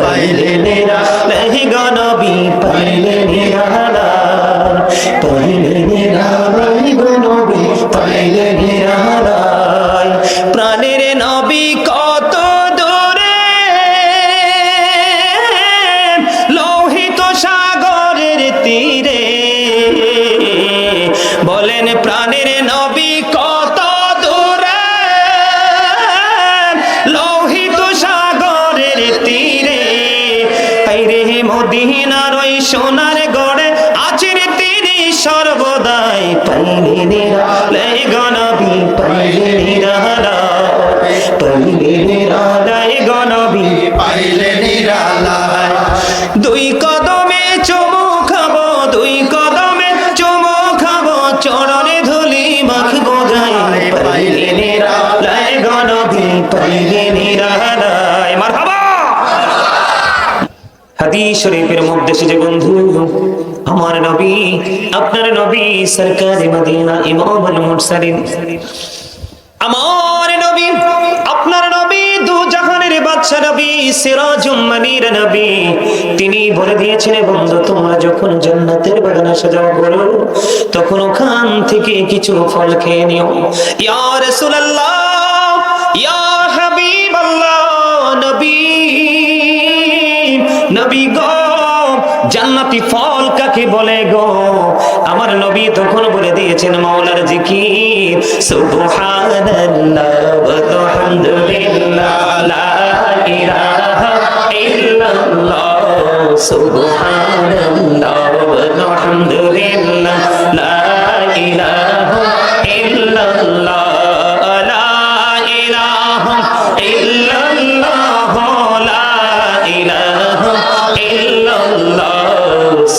গায়ে পাইলে মেহি গনবী পাইলে নিরালায় শরীফের মধ্যে সে যে বন্ধু, আমার নবী, আপনার নবী সরকারি মদিনা ইমামুল মুরসালিন। আমার নবী, আপনার নবী, দু জাহানের বাদশা নবী সিরাজুম মানির নবী। তিনি বলে দিয়েছেন বন্ধু, তোমরা যখন জান্নাতের বাগানে সাজাও করো তখন ওখান থেকে কিছু ফল খেয়ে নিও। ইয়া রাসূলুল্লাহ, ইয়া জান্নাতি ফল কাকে বলে গো? আমার নবী তখন বলে দিয়েছেন, মাওলার জিকির, সুবহানাল্লাহ ওয়া আলহামদুলিল্লাহ, লা ইলাহা ইল্লাল্লাহ, সুবহানাল্লাহ ওয়া আলহামদুলিল্লাহ, লা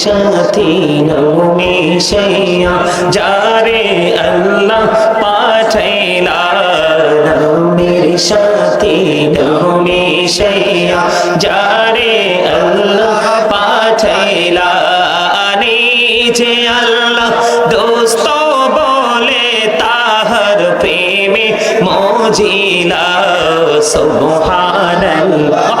সাথী নমে শৈয়া যারে আল্লাহ সাথী নমে শৈয়া যারে আল্লাহ পাঠাইলা নিজে আল্লাহ। দোস্ত বলে তাহার প্রেমে মজিলা সুবহানাল্লাহ।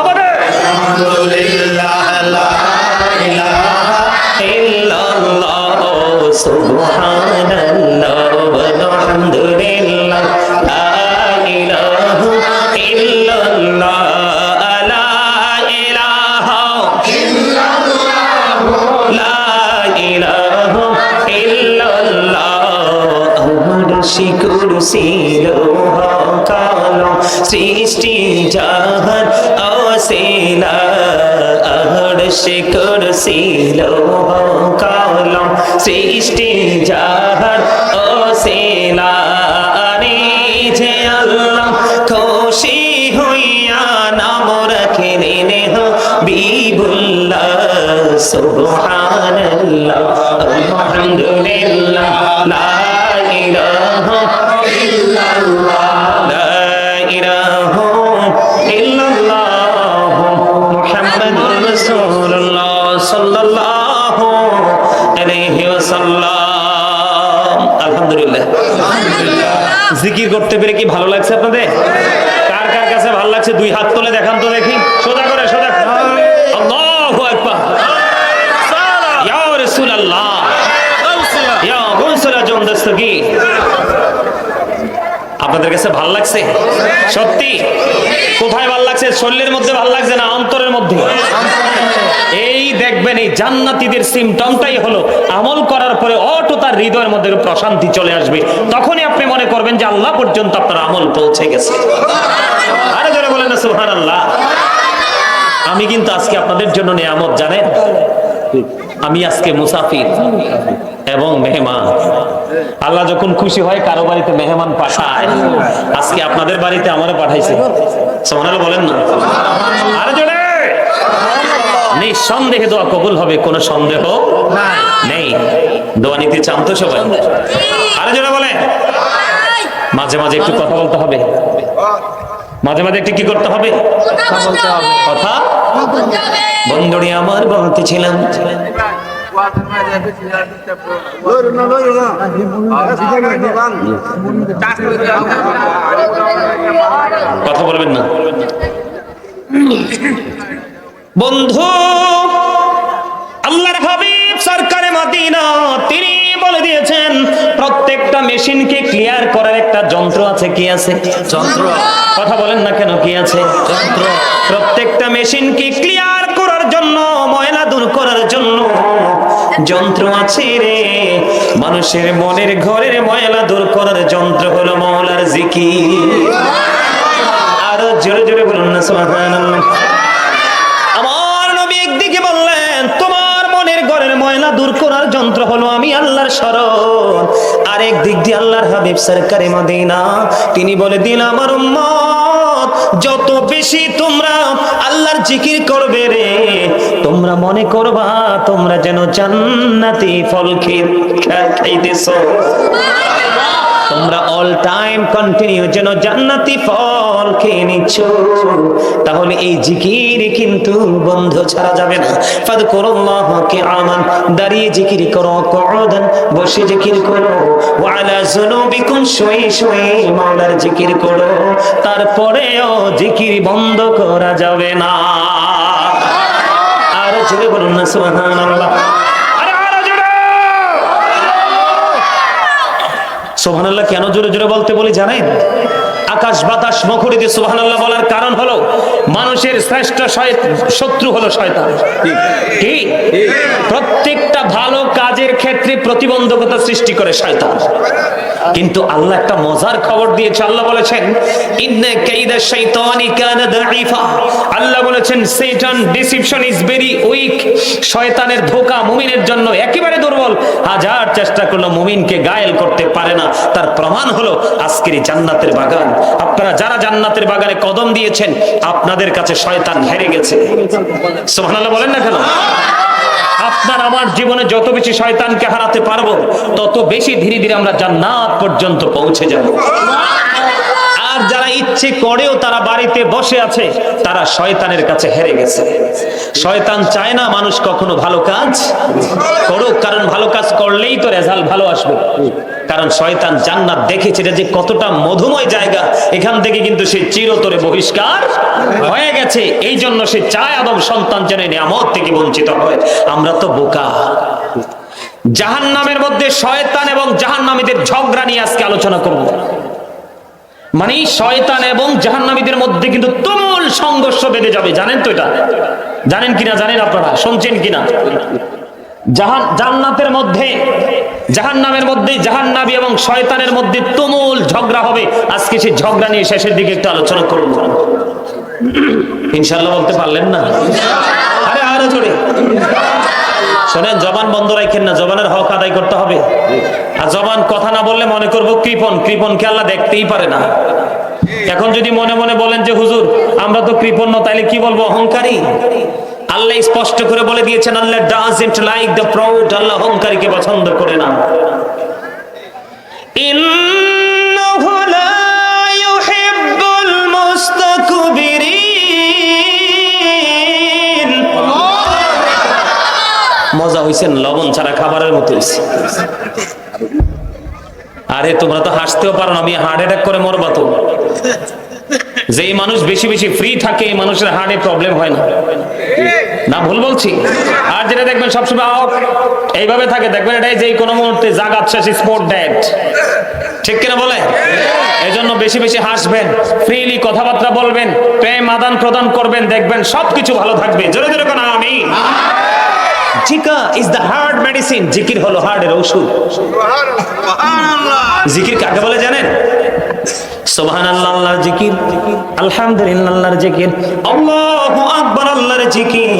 লোহ কালো সৃষ্টি জাহান অসিলা আহড় শিকুরসি লোহ কালো সৃষ্টি জাহান অসিলা যে আল্লাহ খুশি হইয়া নাম রাখিলেন বিবুল্লাহ সুবহানাল্লাহ, আলহামদুলিল্লাহ, লা আপনাদের কাছে ভালো লাগছে? সত্যি? কোথায় ভালো লাগছে? শরীরের মধ্যে ভালো লাগছে না অন্তরের মধ্যে? এই দেখবেন এই জান্নাতীদের সিমটমটাই হলো, আমল করার পরে অটো তার হৃদয়ের মধ্যে প্রশান্তি চলে আসবে। তখনই আপনি মনে করবেন যে আল্লাহ পর্যন্ত আপনার আমল পৌঁছে গেছে। আরে ধরে বলেন না সুহান আল্লাহ আমি কিন্তু আজকে আপনাদের জন্য নিয়ামত, জানেন? আমি আজকে মুসাফির এবং মেহমান। আল্লাহ যখন খুশি হয় কারও বাড়িতে মেহমান পাঠায়। আজকে আপনাদের বাড়িতে আমারও পাঠাইছে। সোহানাল বলেন না? আরে নিঃসন্দেহে দোয়া কবুল হবে কোনো সন্দেহ নেই। দোয়া নিতে চান তো সবাই? আরে জোরে বলে মাঝে মাঝে একটু কথা বলতে হবে। মাঝে মাঝে একটু কি করতে হবে? কথা বন্ধুরি আমার বলতেছিলাম কথা বলবেন না। বন্ধু, আল্লাহর হাবিব সরকারে মদিনা, তিনি বলে দিয়েছেন, প্রত্যেকটা মেশিনকে ক্লিয়ার করার একটা যন্ত্র আছে, কি আছে? যন্ত্র। কথা বলেন না কেন, কি আছে? যন্ত্র। প্রত্যেকটা মেশিনকে ক্লিয়ার করার জন্য ময়লা দূর করার জন্য যন্ত্র আছে রে। মানুষের মনের ঘরের ময়লা দূর করার যন্ত্র হলো মৌলার জিকির। আরও জোরে জোরে বলুন না বললেন, তোমার মনের ঘরের ময়লা দূর করার যন্ত্র হলো আমি আল্লাহর দিক দিয়ে আল্লাহর হাবিব সরকারে তিনি বলে দিন আমার যত বেশি তোমরা আল্লাহর জিকির করবে রে তোমরা মনে করবা, তোমরা যেন জান্নাতি ফল খাইতেছো। তোমরা অল টাইম কন্টিনিউ যেন জান্নাতি ফল খেয়ে নিচ্ছ। তাহলে এই জিকির কিন্তু বন্ধ ছাড়া যাবে না। ফাদকুরুল্লাহ কিয়ামান, দাঁড়িয়ে জিকির করো কুউদান বসে জিকির করো। ওয়ালা যুনুবিকুম, শুয়ে শুয়ে মাওলার জিকির করো। তারপরেও জিকির বন্ধ করা যাবে না। জোরে বলুন না সুবহানাল্লাহ। সোহানাল্লাহ কেন জোরে জোরে বলতে বলি জানেন? আকাশ বাতাস মুখরিত সোহানাল্লাহ বলার কারণ হলো মানুষের শ্রেষ্ঠ শত্রু হলো শয়তান। কি প্রত্যেকটা ভালো কাজের ক্ষেত্রে প্রতিবন্ধকতা সৃষ্টি করে শয়তান। কিন্তু আল্লাহ একটা মজার খবর দিয়েছে, আল্লাহ বলেছেন, ইন্না কাইদা শাইতানি কানা দাঈফা। আল্লাহ বলেছেন শয়তান ডিসিপশন ইজ ভেরি উইক শয়তানের ধোঁকা মুমিনের জন্য একেবারে দুর্বল। হাজার চেষ্টা করল মুমিনকে গায়েল করতে পারে না। তার প্রমাণ হলো আজকের জান্নাতের বাগান। আপনারা যারা জান্নাতের বাগানে কদম দিয়েছেন, আপনাদের কাছে শয়তান হেরে গেছে। সোহানাল্লাহ বলেন না কেন? আপনার আমার জীবনে যত বেশি শয়তানকে হারাতে পারব, তত বেশি ধীরে ধীরে আমরা জান্নাত পর্যন্ত পৌঁছে যাব। আর যারা ইচ্ছে করেও তারা বাড়িতে বসে আছে, তারা শয়তানের কাছে হেরে গেছে। শয়তান চায় না মানুষ কখনো ভালো কাজ করুক, কারণ ভালো কাজ করলেই তো রেজাল্ট ভালো আসবে। কারণ শয়তান জান্নাত দেখেছে, এটা যে কতটা মধুময় জায়গা, এখান থেকে কিন্তু সে চিরতরে বহিষ্কার হয়ে গেছে। এই জন্য সে চায় আদম সন্তান যেন নিয়ামত থেকে বঞ্চিত হয়। আমরা তো বোকা। জাহান নামের মধ্যে শয়তান এবং জাহান নামীদের ঝগড়া নিয়ে আজকে আলোচনা করব। মানে শয়তান এবং জাহান্নামীদের মধ্যে কিন্তু তুমুল সংঘর্ষ বেঁধে যাবে। জানেন তো এটা? জানেন কিনা, জানেন আপনারা? শুনছেন কিনা? জাহান, জান্নাতের মধ্যে, জাহান্নামের মধ্যে জাহান্নাবী এবং শয়তানের মধ্যে তুমুল ঝগড়া হবে। আজকে সেই ঝগড়া নিয়ে শেষের দিকে একটু আলোচনা করব ইনশাল্লাহ বলতে পারলেন না? আরে আরও জোরে। শোনেন, জবান বন্ধ রাখেন না, জবানের হক আদায় করতে হবে। আর জবান কথা না বললে মনে করব কৃপন কৃপনকে আল্লাহ দেখতেই পারে না। এখন যদি মনে মনে বলেন যে, হুজুর, আমরা তো কৃপণ্য তাইলে কি বলব, অহংকারী? আল্লাহ স্পষ্ট করে বলে দিয়েছেন, Allah doesn't like the proud Allah অহংকারীকে পছন্দ করে না। ইন হয়েছেন লবণ ছাড়া খাবারের মতো হয়েছে আরে, তোমরা তো হাসতেও পারো আমি হার্ট অ্যাটাক করে মরবা তো। যেই মানুষ বেশি বেশি ফ্রি থাকে, এই মানুষের হার্টে প্রবলেম হয় না। না, ভুল বলছি। আর যেটা দেখবেন সবসময় এইভাবে থাকে। দেখবেন এটাই যে কোনো মুহূর্তে জাগাত শেষ স্পোর্ট ড্যাট ঠিক কিনা বলে? এই জন্য বেশি বেশি হাসবেন ফ্রিলি কথাবার্তা বলবেন, প্রেম আদান প্রদান করবেন, দেখবেন সবকিছু ভালো থাকবে। জোরে জোরে কোন আমি জিকা ইজ দ্য হার্ট মেডিসিন জিকির হলো হার্টের ঔষধ। জিকির কাকে বলে জানেন? সুবহান আল্লাহর জিকির। আলহামদুলিল্লাহ জিকির। আল্লাহু আকবার আল্লাহর জিকির।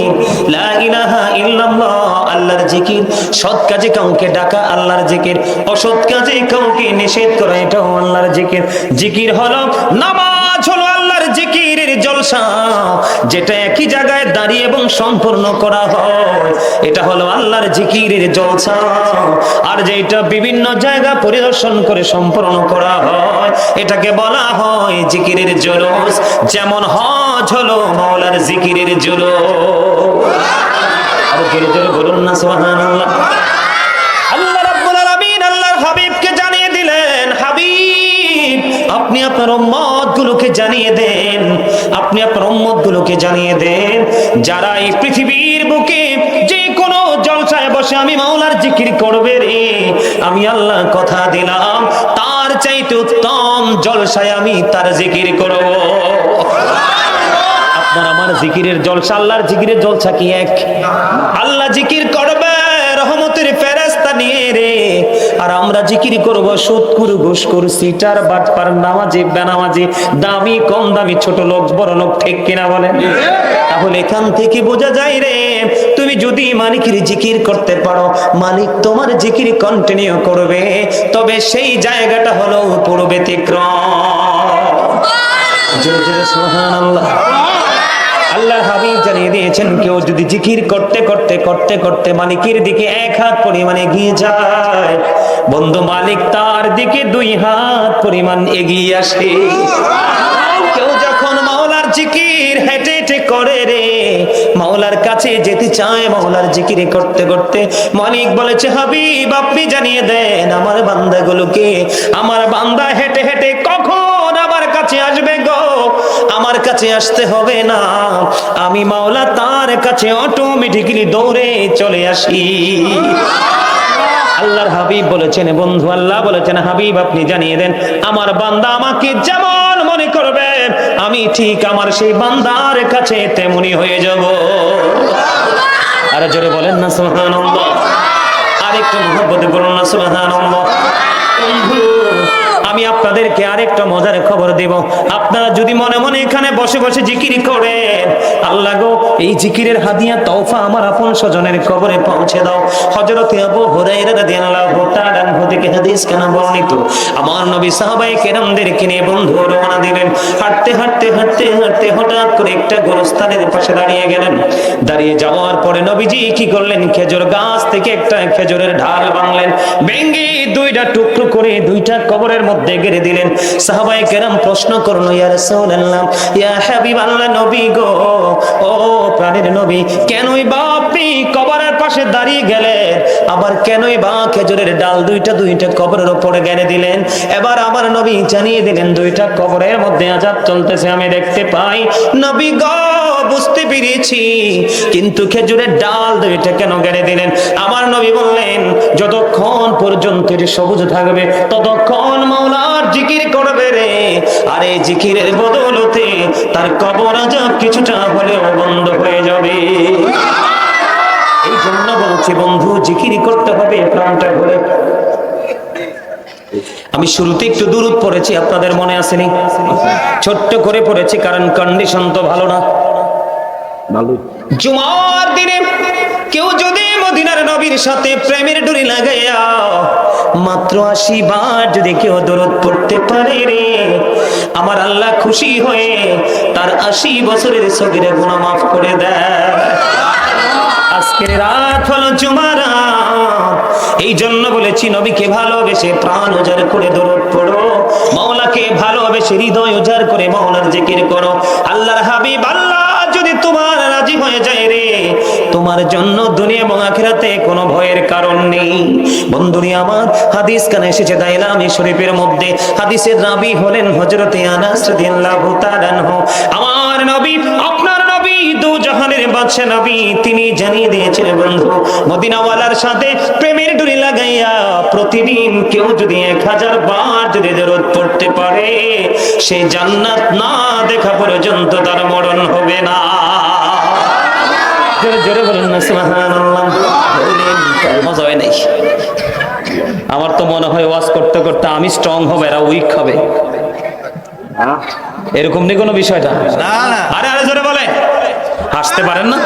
লা ইলাহা ইল্লাল্লাহ আল্লাহর জিকির। সৎ কাজে কাউকে ডাকা আল্লাহর জিকির। অসৎ কাজে কাউকে নিষেধ করা এটাও আল্লাহর জিকির। জিকির হলো নামাজ হলো জলসা যেটা একই জায়গায় দাঁড়িয়ে এবং সম্পূর্ণ করা হয়, এটা হলো আল্লাহর জিকিরের জলসা। আর যেটা বিভিন্ন জায়গা পরিদর্শন করে সম্পূর্ণ করা হয়, এটাকে বলা হয় জিকিরের জলস। যেমন হজ হলো মাওলার জিকিরের আপনি আপনার গুলোকে জানিয়ে দেন। আপনি আপনার উম্মত গুলোকে জানিয়ে দেন, যারা এই পৃথিবীর বুকে যে কোনো জলসায় বসে আমি মাওলার জিকির করবে রে। আমি আল্লাহ কথা দিলাম, তার চাইতে উত্তম জলসায় আমি তার জিকির করব। আপনার আমার জিকিরের জলসা, আল্লাহর জিকিরের জলসা কি এক? আল্লাহ জিকির আর আমরা জিকির করব সুৎকুর ঘুষকুর সিটার বাটপার নামাজি বেনামাজি দামি কম দামি ছোট লোক বড় লোক ঠিক কিনা বলেন? তাহলে এখান থেকে বোঝা যায় রে তুমি যদি মালিকের জিকির করতে পারো মালিক তোমার জিকির কন্টিনিউ করবে তবে সেই জায়গাটা হলো পুরো ব্যতিক্রম। জোরে জোরে সুবহানাল্লাহ। আল্লাহর হাবিব জানিয়ে দিয়েছেন, কেউ যদি জিকির করতে করতে করতে করতে মালিকের দিকে এক হাত পরিমাণ এগিয়ে যায়, বন্ধু মালিক তার দিকে দুই হাত পরিমাণ এগিয়ে আসে। কেউ যখন মাওলার জিকির হেঁটে হেঁটে করে রে, মাওলার কাছে যেতে চায়, মাওলার জিকির করতে করতে মালিক বলেছে, হাবিব, আপনি জানিয়ে দেন আমার বান্দাগুলোকে, আমার বান্দা হেঁটে হেঁটে কখন আমার কাছে আসবে? আমার কাছে আসতে হবে না। আমি মাওলা তার কাছে অটোমেটিক্যালি দৌড়ে চলে আসি। আল্লাহর হাবিব বলেছেন, বন্ধু আল্লাহ বলেছেন, হাবিব আপনি জানিয়ে দেন, আমার বান্দা আমাকে যেমন মনে করবে, আমি ঠিক আমার সেই বান্দার কাছে তেমনি হয়ে যাব। আর জোরে বলেন না, সুবহানাল্লাহ। আরেকটু মহব্বতে বলুন না, সুবহানাল্লাহ। বন্ধু আপনাদেরকে আরেকটা মজার খবর দেব। আপনারা যদি মনে মনে এখানে বসে বসে আল্লাহ গো, এই জিকিরের হাদিয়া আমার আপন স্বজনের পৌঁছে দাও। আবু রাদিয়াল্লাহু তাআলা থেকে হাদিস বর্ণিত? আমার নবী সাহাবায়ে বন্ধু রওনা দিলেন। হাঁটতে হাঁটতে হাঁটতে হাঁটতে হঠাৎ করে একটা গোরস্থানের পাশে দাঁড়িয়ে গেলেন। দাঁড়িয়ে যাওয়ার পরে নবীজি কি করলেন? খেজুর গাছ থেকে একটা খেজুরের ঢাল বাংলেন ভেঙ্গে দুইটা টুকরো করে দুইটা কবরের মধ্যে গেড়ে দিলেন। সাহাবায়ে কেরাম প্রশ্ন করল, ইয়া নবী গো, ও প্রাণের নবী, কেনই বা কবরের পাশে দাঁড়িয়ে গেলেন? আবার কেনই বা খেজুরের ডাল দুইটা দুইটা কবরের উপরে গেড়ে দিলেন? এবার আমার নবী জানিয়ে দিলেন, দুইটা কবরের মধ্যে আজাব চলতেছে, আমি দেখতে পাই নবী গো বুঝতে পেরেছি। কিন্তু খেজুরের ডাল দুইটা কেন গেড়ে দিলেন? আমার নবী বললেন, যতক্ষণ পর্যন্ত এটি সবুজ থাকবে, ততক্ষণ মাওলার জিকির করবে রে। আর এই জিকিরের বদলতে তার কবর আজাব কিছুটা হলেও বন্ধ হয়ে যাবে। এই জন্য বলছি বন্ধু, জিকিরি করতে হবে, প্রাণটা ভরে। আমি শুরুতে একটু দূরত পড়েছি, আপনাদের মনে আসেনি? ছোট্ট করে পড়েছি, কারণ কন্ডিশন তো ভালো না। জুমার দিনে কেউ যদি মদিনার নবীর সাথে প্রেমের ডুরি লাগাইয়া মাত্র আশি বার যদি কেউ দরদ পড়তে পারে রে, আমার আল্লাহ খুশি হয়ে তার আশি বছরের সগিরে গুণা মাফ করে দেয়। আজকের রাত হলো জুমার এই জন্য বলেছি, নবীকে ভালোবেসে প্রাণ উজাড় করে দরদ পড়ো, মাওলাকে ভালোবেসে হৃদয় উজাড় করে মাওলার জিকির করো। তোমার জন্য দুনিয়া এবং আখিরাতে কোনো ভয়ের কারণ নেই। বন্ধুরি আমার হাদিস কানে এসেছে, দাইলামি শরীফের মধ্যে। হাদিসের রাবি হলেন হযরতে আনাস রাদিয়াল্লাহু তাআলা। আমার নবী, আপনার নবী, দু জাহানের বাদশা নবী, তিনি জানিয়ে দিয়েছেন, বন্ধু, মদিনাওয়ালার সাথে প্রেমের ডুরি লাগাইয়া প্রতিদিন কেউ যদি এক হাজার বার যদি দরদ পড়তে পারে, সে জান্নাত না দেখা পর্যন্ত তার মরণ হবে। জোরে বলুন না সুবহানাল্লাহ। মজা হয় নাই। আমার তো মনে হয় ওয়াজ করতে করতে আমি স্ট্রং হবে এরা উইক হবে। এরকম নেই কোনো বিষয়টা? আরে আরে জোরে বলে হাসতে পারেন না?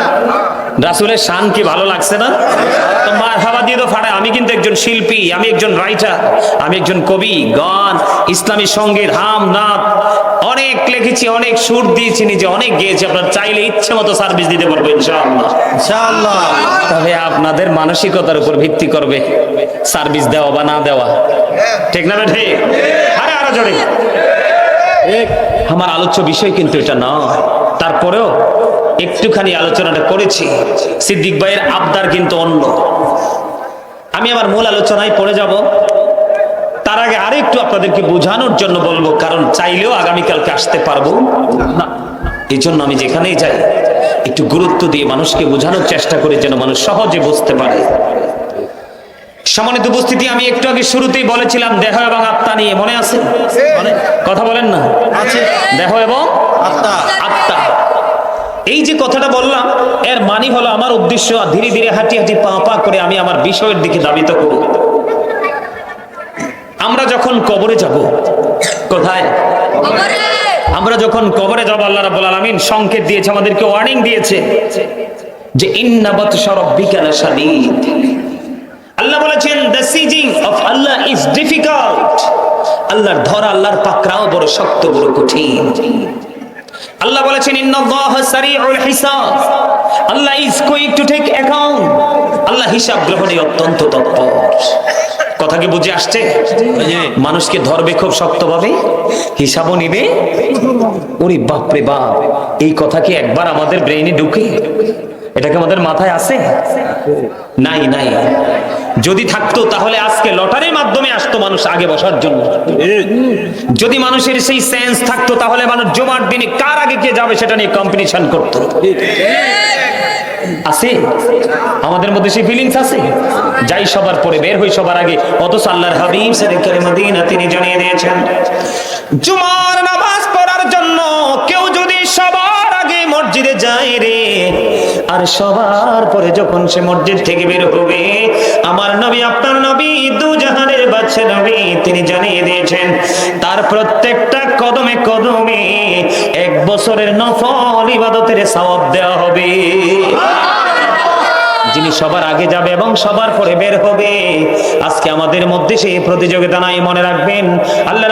রাসুলের শান কি ভালো লাগছে না? তো মার দিয়ে তো ফাড়ে আমি কিন্তু একজন শিল্পী আমি একজন রাইটার আমি একজন কবি গান ইসলামী সংগীত হাম নাথ অনেক লিখেছি অনেক সুর দিয়েছি নিজে অনেক গিয়েছি। আপনার চাইলে ইচ্ছে মতো সার্ভিস দিতে পারব ইনশাআল্লাহ। ইনশাআল্লাহ। তবে আপনাদের মানসিকতার উপর ভিত্তি করবে সার্ভিস দেওয়া বা না দেওয়া। ঠিক না বেঠে? আরে আরও জোরে। আমার আলোচ্য বিষয় কিন্তু এটা নয় তারপরেও একটুখানি আলোচনাটা করেছি। সিদ্দিক ভাইয়ের আবদার কিন্তু অন্য। আমি আমার মূল আলোচনায় পড়ে যাব। আরেকটু আপনাদেরকে বোঝানোর জন্য বলব কারণ চাইলেও আগামীকালকে আসতে পারব। না এই জন্য আমি যেখানেই যাই একটু গুরুত্ব দিয়ে মানুষকে বোঝানোর চেষ্টা করি যেন মানুষ সহজে বুঝতে পারে। সম্মানিত উপস্থিতি আমি একটু আগে শুরুতেই বলেছিলাম দেহ এবং আত্মা নিয়ে মনে আছে? কথা বলেন না? দেহ এবং আত্মা। আত্মা। এই যে কথাটা বললাম এর মানি হলো আমার উদ্দেশ্য ধীরে ধীরে হাঁটি হাঁটি পা পা করে আমি আমার বিষয়ের দিকে দাবিত করব। আমরা যখন কবরে যাব কোথায়? আমরা যখন কবরে যাব আল্লাহ রাব্বুল আলামিন সংকেত দিয়েছে আমাদেরকে ওয়ার্নিং দিয়েছে যে ইন্না বাতশা রাব্বিকা লাশাদীদ। আল্লাহ বলেছেন the seizing of Allah is difficult আল্লাহর ধরা আল্লাহর পাকড়াও বড় শক্ত বড় কঠিন। আল্লাহ বলেছেন হিসাব। Allah is quick to take account Allah হিসাব গ্রহণে অত্যন্ত তৎপর। কথা কি বুঝে আসছে? মানুষকে ধরবে খুব শক্তভাবে হিসাবও নিবে। ওরে বাপ রে বাপ এই কথা কি একবার আমাদের ব্রেইনে ঢুকে? এটা কি আমাদের মাথায় আছে নাই নাই। যদি থাকতো তাহলে আজকে লটারির মাধ্যমে আসতো মানুষ আগে বসার জন্য। যদি মানুষের সেই সেন্স থাকতো তাহলে মানুষ জমার দিনে কার আগে কে যাবে সেটা নিয়ে কম্পিটিশন করতো। আছে? আমাদের মধ্যে সেই ফিলিংস আছে? যাই সবার পরে বের হই সবার আগে। অথচ আল্লাহর হাবিব মদিনা তিনি জানিয়ে দিয়েছেন, জুমার নামাজ পড়ার জন্য কেউ যদি সবার আগে মসজিদে যায় রে, আর সবার পরে যখন সে মসজিদ থেকে বের হবে, আমার নবী, আপনার নবী দু বাচ্চা নবী, তিনি জানিয়ে দিয়েছেন, তার প্রত্যেকটা কদমে কদমে এক বছরের নফল ইবাদতের সওয়াব দেওয়া হবে। যিনি সবার আগে যাবে এবং সবার পরে বের হবে, আজকে আমাদের মধ্যে সেই প্রতিযোগিতা নাই, মনে রাখবেন। আল্লাহ